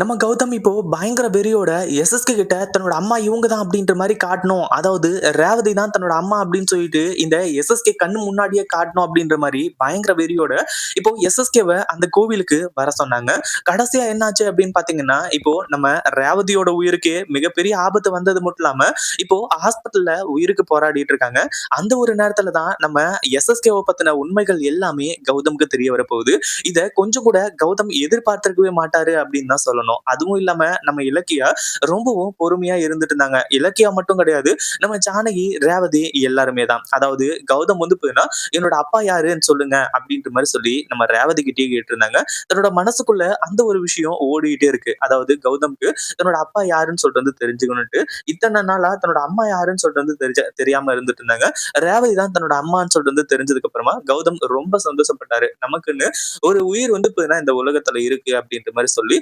நம்ம கௌதம் இப்போ பயங்கர வெறியோட எஸ்எஸ்கே கிட்ட தன்னோட அம்மா இவங்க தான் அப்படின்ற மாதிரி காட்டணும். அதாவது ரேவதி தான் தன்னோட அம்மா அப்படின்னு சொல்லிட்டு இந்த எஸ்எஸ்கே கண்ணு முன்னாடியே காட்டணும் அப்படின்ற மாதிரி பயங்கர வெறியோட இப்போ எஸ்எஸ்கேவை அந்த கோவிலுக்கு வர சொன்னாங்க. கடைசியா என்னாச்சு அப்படின்னு பாத்தீங்கன்னா இப்போ நம்ம ரேவதியோட உயிருக்கே மிகப்பெரிய ஆபத்து வந்தது மட்டும் இல்லாம இப்போ ஹாஸ்பிட்டல்ல உயிருக்கு போராடிட்டு இருக்காங்க. அந்த ஒரு நேரத்துல தான் நம்ம எஸ்எஸ்கேவை பத்தின உண்மைகள் எல்லாமே கௌதம்க்கு தெரிய வரப்போகுது. இத கொஞ்சம் கூட கௌதம் எதிர்பார்த்திருக்கவே மாட்டாரு அப்படின்னு தான் சொல்லணும். அதுவும் இல்லாம நம்ம இலக்கியா ரொம்பவும் பொறுமையா இருந்துட்டு இருந்தாங்க. இலக்கியா மட்டும் கிடையாது நம்ம ஜானகி ரேவதி எல்லாருமே தான். அதாவது கௌதம் வந்து போதுன்னா என்னோட அப்பா யாருன்னு சொல்லுங்க அப்படின்ற மாதிரி சொல்லி நம்ம ரேவதி கிட்டே கேட்டு இருந்தாங்க தன்னோட மனசுக்குள்ள அந்த ஒரு விஷயம் ஓடிக்கிட்டே இருக்கு. அதாவது கௌதம்க்கு தன்னோட அப்பா யாருன்னு சொல்லிட்டு வந்து தெரிஞ்சுக்கணும்ட்டு இத்தனை நாளா தன்னோட அம்மா யாருன்னு சொல்லிட்டு வந்து தெரிஞ்ச தெரியாம இருந்துட்டு இருந்தாங்க. ரேவதி தான் தன்னோட அம்மான்னு சொல்லிட்டு வந்து தெரிஞ்சதுக்கு அப்புறமா கௌதம் ரொம்ப சந்தோஷப்பட்டாரு. நமக்குன்னு ஒரு உயிர் வந்து போயின்னா இந்த உலகத்துல இருக்கு அப்படின்ற மாதிரி சொல்லி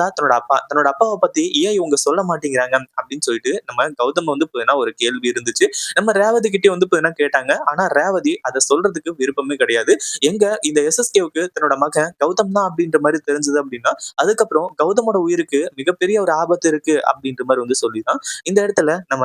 தான் தன்னோட அப்பா. தன்னோட அப்பாவை பத்தி ஏன் இவங்க சொல்ல மாட்டேங்கிறாங்க அப்படின்னு சொல்லிட்டு நம்ம கௌதம் வந்து போயின்னா ஒரு கேள்வி இருந்துச்சு. நம்ம ரேவதி கிட்டே வந்து போயின்னா கேட்டாங்க. ஆனா ரேவதி அதை சொல்றதுக்கு விருப்பமே கிடையாது. எங்க இந்த எஸ்எஸ்கேவுக்கு தன்னோட மகன் கௌதம் தான் அப்படின்ற மாதிரி தெரிஞ்சது அப்படின்னா அதுக்கப்புறம் கௌதமோட உயிருக்கு மிகப்பெரிய ஒரு ஆபத்து இருக்கு அப்படின்ற மாதிரி வந்து சொல்லிதான் இந்த இடத்துல நம்ம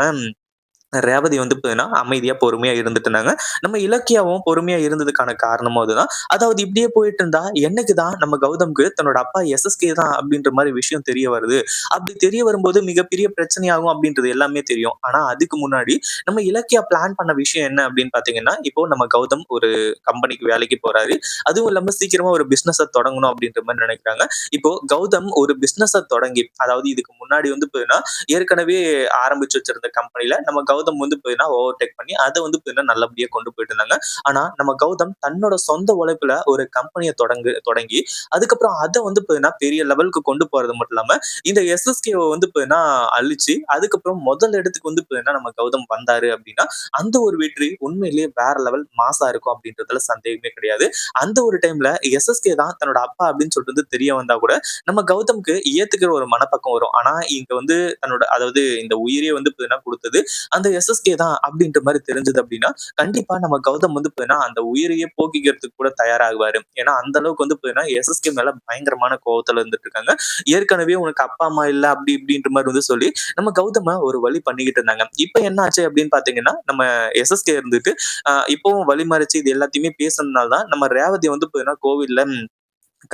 ரேவதி வந்து பார்த்தீங்கன்னா அமைதியா பொறுமையா இருந்துட்டு இருந்தாங்க. நம்ம இலக்கியாவும் பொறுமையா இருந்ததுக்கான காரணமும் அதுதான். அதாவது இப்படியே போயிட்டு இருந்தா என்னைக்கு தான் நம்ம கௌதம்க்கு தன்னோட அப்பா எஸ்எஸ்கே தான் அப்படின்ற மாதிரி விஷயம் தெரிய வருது. அப்படி தெரிய வரும்போது மிகப்பெரிய பிரச்சனையாகும் அப்படின்றது எல்லாமே தெரியும். ஆனா அதுக்கு முன்னாடி நம்ம இலக்கியா பிளான் பண்ண விஷயம் என்ன அப்படின்னு பார்த்தீங்கன்னா இப்போ நம்ம கௌதம் ஒரு கம்பெனிக்கு வேலைக்கு போறாரு. அதுவும் இல்லாம சீக்கிரமா ஒரு பிஸ்னஸை தொடங்கணும் அப்படின்ற மாதிரி நினைக்கிறாங்க. இப்போ கௌதம் ஒரு பிசினஸ தொடங்கி அதாவது இதுக்கு முன்னாடி வந்து பார்த்தீங்கன்னா ஏற்கனவே ஆரம்பிச்சு வச்சிருந்த கம்பெனில நம்ம கௌதம் வந்து பார்த்தீங்கன்னா ஓவர் டேக் பண்ணி அதை வந்து பார்த்தீங்கன்னா நல்லபடியா கொண்டு போயிட்டு இருந்தாங்க ஆனா நம்ம கௌதம் தன்னோட சொந்த உழைப்புல ஒரு கம்பெனியை தொடங்கு தொடங்கி அதுக்கப்புறம் அதை வந்து பார்த்தீங்கன்னா பெரிய லெவலுக்கு கொண்டு போறது மட்டும் இல்லாம இந்த எஸ்எஸ்கே வந்து பார்த்தீங்கன்னா அழிச்சு அதுக்கப்புறம் முதல் இடத்துக்கு வந்து பார்த்தீங்கன்னா நம்ம கௌதம் வந்தாரு அப்படின்னா அந்த ஒரு வெற்றி உண்மையிலேயே வேற லெவல் மாசா இருக்கும் அப்படின்றதுல சந்தேகமே கிடையாது. அந்த ஒரு டைம்ல எஸ்எஸ்கே தான் தன்னோட அப்பா அப்படின்னு சொல்லிட்டு வந்து தெரிய வந்தா கூட நம்ம கௌதம்க்கு ஏத்துக்கிற ஒரு மனப்பக்கம் வரும். ஆனா இங்க வந்து தன்னோட அதாவது இந்த உயிரே வந்து கொடுத்தது அந்த எஸ்எஸ்கே தான் அப்படின்ற மாதிரி தெரிஞ்சது அப்படின்னா கண்டிப்பா நம்ம கௌதம் வந்து பார்த்தீங்கன்னா அந்த உயிரையே போக்கிக்கிறதுக்கு கூட தயாராகுவாரு. ஏன்னா அந்த அளவுக்கு வந்து பார்த்தீங்கன்னா எஸ்எஸ்கே மேல பயங்கரமான கோபத்துல இருந்துட்டு இருக்காங்க. ஏற்கனவே உனக்கு அப்பா அம்மா இல்ல அப்படி இப்படின்ற மாதிரி வந்து சொல்லி நம்ம கௌதம ஒரு வழி பண்ணிக்கிட்டு இருந்தாங்க. இப்ப என்ன ஆச்சு அப்படின்னு பாத்தீங்கன்னா நம்ம எஸ்எஸ்கே இருந்துட்டு ஆஹ் இப்பவும் வழி மறைச்சு இது எல்லாத்தையுமே பேசுனதுனால தான் நம்ம ரேவதி வந்து பார்த்தீங்கன்னா கோவில்ல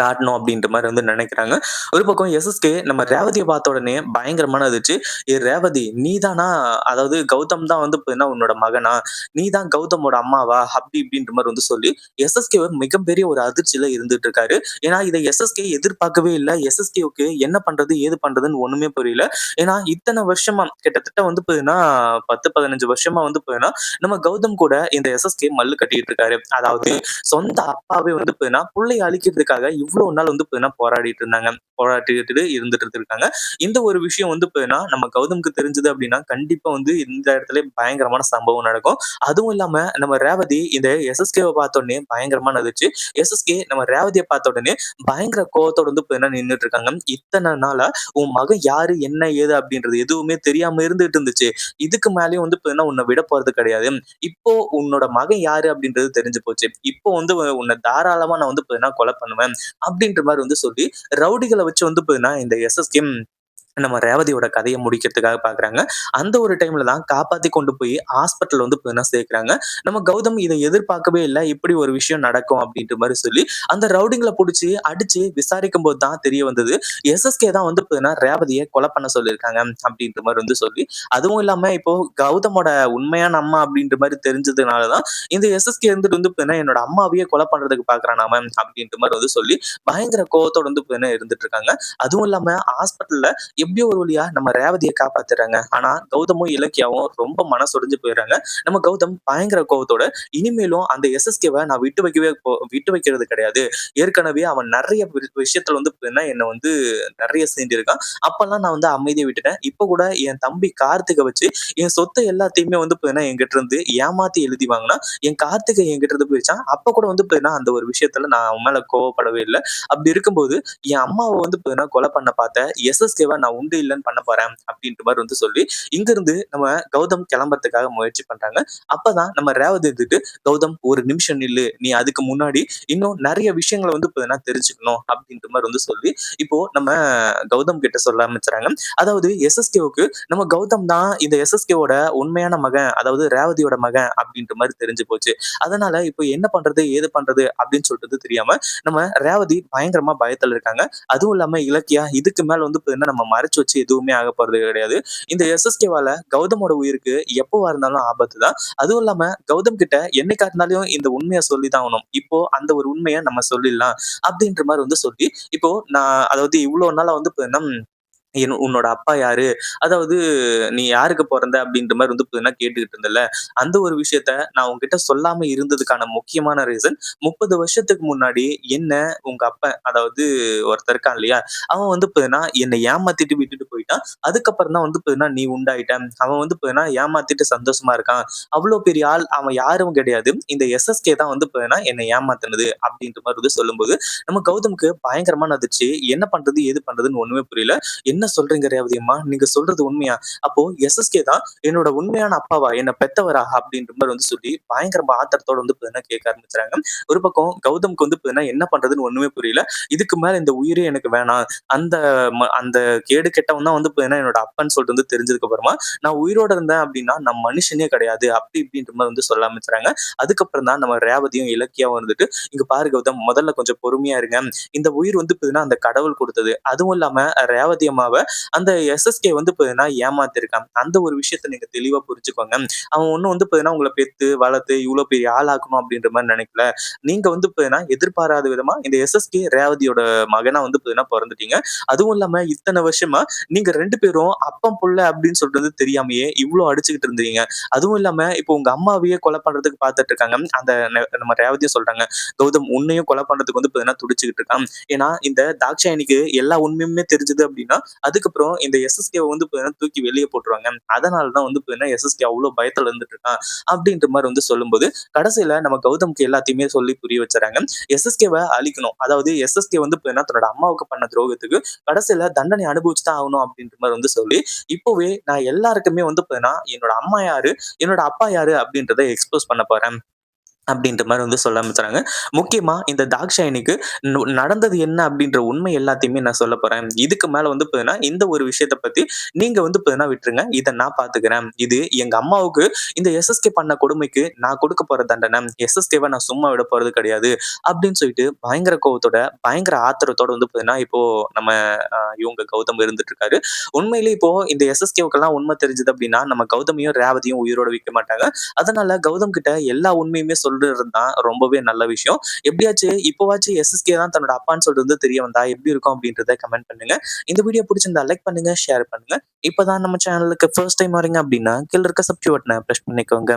காட்டணும் அப்படின்ற மாதிரி வந்து நினைக்கிறாங்க. ஒரு பக்கம் எஸ்எஸ்கே நம்ம ரேவதியை பார்த்த உடனே பயங்கரமான இருந்துச்சு ஏ ரேவதி நீ தானா அதாவது கௌதம் தான் வந்து பார்த்தீங்கன்னா உன்னோட மகனா? நீ தான் கௌதமோட அம்மாவா? அப்படி இப்படின்ற மாதிரி வந்து சொல்லி எஸ்எஸ்கே மிகப்பெரிய ஒரு அதிர்ச்சியில இருந்துட்டு இருக்காரு. ஏன்னா இதை எஸ்எஸ்கே எதிர்பார்க்கவே இல்லை. எஸ்எஸ்கேவுக்கு என்ன பண்றது ஏது பண்றதுன்னு ஒண்ணுமே புரியல. ஏன்னா இத்தனை வருஷமா கிட்டத்தட்ட வந்து பார்த்தீங்கன்னா பத்து பதினஞ்சு வருஷமா வந்து பார்த்தீங்கன்னா நம்ம கௌதம் கூட இந்த எஸ்எஸ்கே மல்லு கட்டிட்டு இருக்காரு. அதாவது சொந்த அப்பாவே வந்து பார்த்தீங்கன்னா பிள்ளைய அழிக்கிறதுக்காக இவ்வளவு நாள் வந்து பார்த்தீங்கன்னா போராடிட்டு இருந்தாங்க. போராடிட்டு இருந்துட்டு இருக்காங்க இந்த ஒரு விஷயம் வந்து பார்த்தீங்கன்னா நம்ம கௌதமுக்கு தெரிஞ்சது அப்படின்னா கண்டிப்பா வந்து இந்த இடத்துல பயங்கரமான சம்பவம் நடக்கும். அதுவும் இல்லாம நம்ம ரேவதி இந்த எஸ்எஸ்கேவை பார்த்த உடனே பயங்கரமா இருந்துச்சு எஸ்எஸ்கே நம்ம ரேவதியை பார்த்த உடனே பயங்கர கோவத்தோட வந்து பார்த்தீங்கன்னா நின்றுட்டு இருக்காங்க. இத்தனை நாளா உன் மகன் யாரு என்ன ஏது அப்படின்றது எதுவுமே தெரியாம இருந்துட்டு இருந்துச்சு. இதுக்கு மேலேயும் வந்து பார்த்தீங்கன்னா உன்னை விட போறது கிடையாது. இப்போ உன்னோட மகன் யாரு அப்படின்றது தெரிஞ்சு போச்சு. இப்போ வந்து உன்னை தாராளமா நான் வந்து பார்த்தீங்கன்னா கொலை பண்ணுவேன். அப்படின்ற மாதிரி வந்து சொல்லி ரவுடிகளை வச்சு வந்து பார்த்தீங்கன்னா இந்த எஸ்எஸ்கேம் நம்ம ரேவதியோட கதையை முடிக்கிறதுக்காக பாக்குறாங்க. அந்த ஒரு டைம்ல தான் காப்பாத்தி கொண்டு போய் ஹாஸ்பிட்டல் வந்து பார்த்தீங்கன்னா சேர்க்கிறாங்க? நம்ம கௌதம் இதை எதிர்பார்க்கவே இல்லை. இப்படி ஒரு விஷயம் நடக்கும் அப்படின்ற மாதிரி சொல்லி அந்த ரவுடிங்களை பிடிச்சி அடிச்சு விசாரிக்கும் போது தான் தெரிய வந்தது. எஸ்எஸ்கே தான் வந்து பார்த்தீங்கன்னா ரேவதியை கொலை பண்ண சொல்லியிருக்காங்க அப்படின்ற மாதிரி வந்து சொல்லி அதுவும் இல்லாம இப்போ கௌதமோட உண்மையான அம்மா அப்படின்ற மாதிரி தெரிஞ்சதுனாலதான் இந்த எஸ்எஸ்கே இருந்துட்டு வந்து பார்த்தீங்கன்னா என்னோட அம்மாவையே கொலை பண்றதுக்கு பாக்குறான் நாம அப்படின்ற மாதிரி வந்து சொல்லி பயங்கர கோவத்தோட வந்து பார்த்தீங்கன்னா இருந்துட்டு இருக்காங்க. அதுவும் இல்லாம ஹாஸ்பிட்டல்ல எப்படியோ ஒரு வழியா நம்ம ரேவதியை காப்பாத்துறாங்க. ஆனா கௌதமும் இலக்கியாவும் ரொம்ப மனசொடிஞ்சு போயிடுறாங்க. நம்ம கௌதம் பயங்கர கோவத்தோட இனிமேலும் அந்த எஸ்எஸ்கேவை நான் விட்டு வைக்கவே போ- விட்டு வைக்கிறது கிடையாது. ஏற்கனவே அவன் நிறைய வி- விஷயத்துல வந்து பார்த்தீங்கன்னா வந்து நிறைய செஞ்சிருக்கான் அப்பெல்லாம் நான் வந்து அமைதியை விட்டுட்டேன். இப்ப கூட என் தம்பி கார்த்திகை வச்சு என் சொத்தை எல்லாத்தையுமே வந்து பார்த்தீங்கன்னா என்கிட்ட இருந்து ஏமாத்தி எழுதி வாங்கினா என் கார்த்திகை என்கிட்ட இருந்து போயிடுச்சான். அப்ப கூட வந்து அந்த ஒரு விஷயத்துல நான் அவன் மேல கோவப்படவே இல்லை. அப்படி இருக்கும்போது என் அம்மாவை வந்து கொலை பண்ண பார்த்த எஸ்எஸ்கேவை நான் உண்டு இல்லைன்னு பண்ண போறேன் அப்படின்ற மாதிரி வந்து சொல்லி இங்கிருந்து நம்ம கௌதம் கிளம்புறதுக்காக முயற்சி பண்றாங்க. அப்பதான் நம்ம ரேவதி இருந்துட்டு கௌதம் ஒரு நிமிஷம் நில்லு. நீ அதுக்கு முன்னாடி இன்னும் நிறைய விஷயங்களை வந்து இப்ப தெரிஞ்சுக்கணும் அப்படின்ற மாதிரி வந்து சொல்லி இப்போ நம்ம கௌதம் கிட்ட சொல்ல ஆரம்பிச்சுறாங்க. அதாவது எஸ்எஸ்கேவுக்கு நம்ம கௌதம் தான் இந்த எஸ்எஸ்கேவோட உண்மையான மகன் அதாவது ரேவதியோட மகன் அப்படின்ற மாதிரி தெரிஞ்சு போச்சு. அதனால இப்போ என்ன பண்றது ஏது பண்றது அப்படின்னு சொல்றது தெரியாம நம்ம ரேவதி பயங்கரமா பயத்துல இருக்காங்க. அதுவும் இல்லாம இலக்கியா இதுக்கு மேல வந்து இப்ப என்ன நம்ம மறைச்சு வச்சு எதுவுமே ஆக போறது கிடையாது. இந்த எஸ்எஸ்கேவால கௌதமோட உயிருக்கு எப்பவா இருந்தாலும் ஆபத்து தான். அதுவும் இல்லாம கௌதம் கிட்ட என்னைக்கா இருந்தாலும் இந்த உண்மையை சொல்லி தான் ஆகணும். இப்போ அந்த ஒரு உண்மையை நம்ம சொல்லிடலாம் அப்படின்ற மாதிரி வந்து சொல்லி இப்போ நான் அதாவது இவ்வளவு நாளா வந்து என் உன்னோட அப்பா யாரு? அதாவது நீ யாருக்கு பிறந்த? அப்படின்ற மாதிரி வந்து புதுனா கேட்டுக்கிட்டு இருந்தல அந்த ஒரு விஷயத்த நான் உங்ககிட்ட சொல்லாம இருந்ததுக்கான முக்கியமான ரீசன் முப்பது வருஷத்துக்கு முன்னாடி என்ன உங்க அப்பா அதாவது ஒருத்தர் இருக்கான் இல்லையா? அவன் வந்து புதுனா என்னை ஏமாத்திட்டு விட்டுட்டு போயிட்டான். அதுக்கப்புறம் தான் வந்து புதுனா நீ உண்டாயிட்ட. அவன் வந்து புதுனா ஏமாத்திட்டு சந்தோஷமா இருக்கான். அவ்வளோ பெரிய ஆள் அவன் யாரும் கிடையாது. இந்த எஸ்எஸ்கே தான் வந்து புதுனா என்னை ஏமாத்தினது அப்படின்ற மாதிரி வந்து சொல்லும்போது நம்ம கௌதமுக்கு பயங்கரமான அதிர்ச்சி. என்ன பண்றது எது பண்றதுன்னு ஒண்ணுமே புரியல. என்ன என்ன சொல்றீங்க ரேவதி அம்மா? நீங்க சொல்றது உண்மையா? அப்போ எஸ்எஸ்கே தான் என்னோட உண்மையான அப்பாவா என்ன பெத்தவரா அப்படின்ற மாதிரி வந்து சொல்லி பயங்கரமா ஆத்திரத்தோட வந்து பார்த்தீங்கன்னா கேட்க ஆரம்பிச்சாங்க ஒரு பக்கம் கௌதம்க்கு வந்து பார்த்தீங்கன்னா என்ன பண்றதுன்னு ஒண்ணுமே புரியல. இதுக்கு மேல இந்த உயிரே எனக்கு வேணாம். அந்த அந்த கேடு கெட்டவன் தான் வந்து பார்த்தீங்கன்னா என்னோட அப்பன்னு சொல்லிட்டு வந்து தெரிஞ்சதுக்கு அப்புறமா நான் உயிரோட இருந்தேன் அப்படின்னா நம்ம மனுஷனே கிடையாது. அப்படி இப்படின்ற மாதிரி வந்து சொல்ல ஆரம்பிச்சாங்க அதுக்கப்புறம் தான் நம்ம ரேவதியும் இலக்கியாவும் இருந்துட்டு இங்க பாரு கௌதம் முதல்ல கொஞ்சம் பொறுமையா இருங்க. இந்த உயிர் வந்து பார்த்தீங்கன்னா அந்த கடவுள் கொடுத்தது. அதுவும் இல்லாம ரேவதி அம்மாவை அந்த எஸ்எஸ்கே வந்து பார்த்தீங்கன்னா ஏமாத்திருக்கான் அந்த ஒரு விஷயத்த நீங்க தெளிவா புரிஞ்சுக்கோங்க. அவன் ஒன்னும் வந்து பார்த்தீங்கன்னா உங்களை பெத்து வளர்த்து இவ்வளவு பெரிய ஆளாக்கணும் அப்படின்ற மாதிரி நினைக்கல. நீங்க வந்து பார்த்தீங்கன்னா எதிர்பாராத விதமா இந்த எஸ்எஸ்கே ரேவதியோட மகனா வந்து பார்த்தீங்கன்னா பிறந்துட்டீங்க. அதுவும் இல்லாம இத்தனை வருஷமா நீங்க ரெண்டு பேரும் அப்பம் புள்ள அப்படின்னு சொல்றது தெரியாமையே இவ்வளவு அடிச்சுக்கிட்டு இருந்தீங்க. அதுவும் இல்லாம இப்போ உங்க அம்மாவையே கொலை பண்றதுக்கு பார்த்துட்டு இருக்காங்க. அந்த நம்ம ரேவதியும் சொல்றாங்க. கௌதம் உன்னையும் கொலை பண்றதுக்கு வந்து பார்த்தீங்கன்னா துடிச்சுக்கிட்டு இருக்கான். ஏன்னா இந்த தாக்ஷாயணிக்கு எல்லா உண்மையுமே தெரிஞ்சது அப்படின்னா அதுக்கப்புறம் இந்த எஸ்எஸ்கே வந்து தூக்கி வெளியே போட்டுருவாங்க. அதனாலதான் வந்து எஸ்எஸ்கே அவ்வளவு பயத்துல இருந்துட்டு இருக்கான் அப்படின்ற மாதிரி வந்து சொல்லும்போது கடைசியில நம்ம கௌதம்க்கு எல்லாத்தையுமே சொல்லி புரிய வச்சுறாங்க. எஸ்எஸ்கேவை அழிக்கணும். அதாவது எஸ்எஸ்கே வந்து தன்னோட அம்மாவுக்கு பண்ண துரோகத்துக்கு கடைசியில தண்டனை அனுபவிச்சு தான் ஆகணும் அப்படின்ற மாதிரி வந்து சொல்லி இப்போவே நான் எல்லாருக்குமே வந்து என்னோட அம்மா யாரு? என்னோட அப்பா யாரு? அப்படின்றத எக்ஸ்போஸ் பண்ண போறேன். அப்படின்ற மாதிரி வந்து சொல்ல ஆரம்பிச்சாங்க முக்கியமா இந்த தாக்ஷாயணிக்கு நடந்தது என்ன அப்படின்ற உண்மை எல்லாத்தையுமே நான் சொல்ல போறேன். இதுக்கு மேல வந்து பார்த்தீங்கன்னா இந்த ஒரு விஷயத்த பத்தி நீங்க வந்து பார்த்தீங்கன்னா விட்டுருங்க. இதை நான் பாத்துக்கிறேன். இது எங்க அம்மாவுக்கு இந்த எஸ்எஸ்கே பண்ண கொடுமைக்கு நான் கொடுக்க போற தண்டனை. எஸ்எஸ்கேவை நான் சும்மா விட போறது கிடையாது. அப்படின்னு சொல்லிட்டு பயங்கர கோவத்தோட பயங்கர ஆத்திரத்தோட வந்து பார்த்தீங்கன்னா இப்போ நம்ம இவங்க கௌதம் இருந்துட்டு இருக்காரு. உண்மையிலே இப்போ இந்த எஸ்எஸ்கேவுக்கெல்லாம் உண்மை தெரிஞ்சது அப்படின்னா நம்ம கௌதமையும் ரேவதியும் உயிரோட வைக்க மாட்டாங்க. அதனால கௌதம் கிட்ட எல்லா உண்மையுமே சொல்ல சொல்றது தான் ரொம்பவே நல்ல விஷயம். எப்படியாச்சு இப்போவாச்சும் எஸ்எஸ்கே தான் தன்னோட அப்பான்னு சொல்றது தெரிய வந்தா எப்படி இருக்கும் அப்படின்றத கமெண்ட் பண்ணுங்க. இந்த வீடியோ பிடிச்சிருந்தா லைக் பண்ணுங்க ஷேர் பண்ணுங்க. இப்பதான் நம்ம சேனலுக்கு ஃபர்ஸ்ட் டைம் வரீங்க அப்படின்னா கீழே இருக்க சப்ஸ்கிரைப் பட்டனை ப்ரெஸ் பண்ணிக்கோங்க.